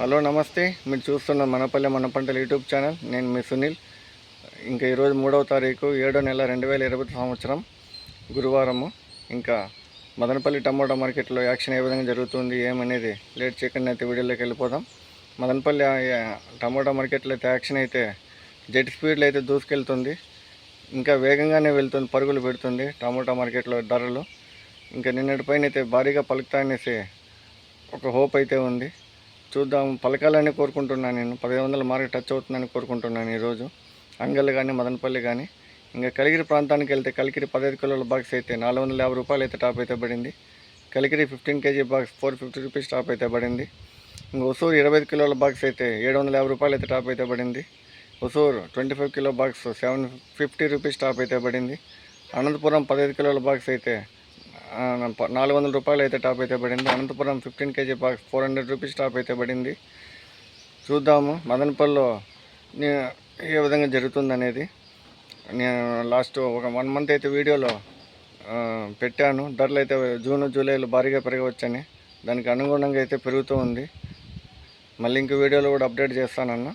Hello నమస్తే. మీరు చూస్తున్న మనపల్లె మన పంటల యూట్యూబ్ ఛానల్. నేను మీ సునీల్. ఇంకా ఈరోజు మూడవ తారీఖు ఏడో నెల రెండు వేల ఇరవై సంవత్సరం గురువారము. ఇంకా మదనపల్లి టమోటా మార్కెట్లో యాక్షన్ ఏ విధంగా జరుగుతుంది ఏమనేది లేట్ చేయకుండా అయితే వీడియోలోకి వెళ్ళిపోదాం. మదనపల్లి టమోటా మార్కెట్లో అయితే యాక్షన్ అయితే జెట్ స్పీడ్లో అయితే దూసుకెళ్తుంది. ఇంకా వేగంగానే వెళ్తుంది పరుగులు పెడుతుంది టమోటా మార్కెట్లో ధరలు. ఇంకా నిన్నటి పైన అయితే భారీగా పలుకుతాయనేసి ఒక హోప్ అయితే ఉంది. చూద్దాం. పలకాలని కోరుకుంటున్నాను నేను. పదిహేను వందల మార్కెట్ టచ్ అవుతుందని కోరుకుంటున్నాను ఈరోజు. అంగల్ కానీ మదనపల్లి కానీ ఇంకా కలిగిరి ప్రాంతానికి వెళ్తే కలికిరి పదహైదు కిలోల బాక్స్ అయితే నాలుగు వందల యాభై రూపాయలు అయితే టాప్ అయితే పడింది. Kalikiri fifteen KG box four fifty rupees top అయితే పడింది. ఇంకా ఒసూరు ఇరవై ఐదు కిలోల బాక్స్ అయితే ఏడు వందల యాభై రూపాయలు అయితే టాప్ అయితే పడింది. Hosur twenty five kilo box seven fifty rupees top అయితే పడింది. అనంతపురం పదహైదు కిలోల బాక్స్ అయితే నాలుగు వందల రూపాయలు అయితే టాప్ అయితే పడింది. Anantapur fifteen KG box four hundred rupees top అయితే పడింది. చూద్దాము మదనపల్లిలో ఏ విధంగా జరుగుతుంది అనేది నేను లాస్ట్ ఒక వన్ మంత్ అయితే వీడియోలో పెట్టాను. ధరలు అయితే జూన్ జూలైలో భారీగా పెరగవచ్చని. దానికి అనుగుణంగా అయితే పెరుగుతూ ఉంది. మళ్ళీ ఇంకో వీడియోలో కూడా అప్డేట్ చేస్తానన్నా.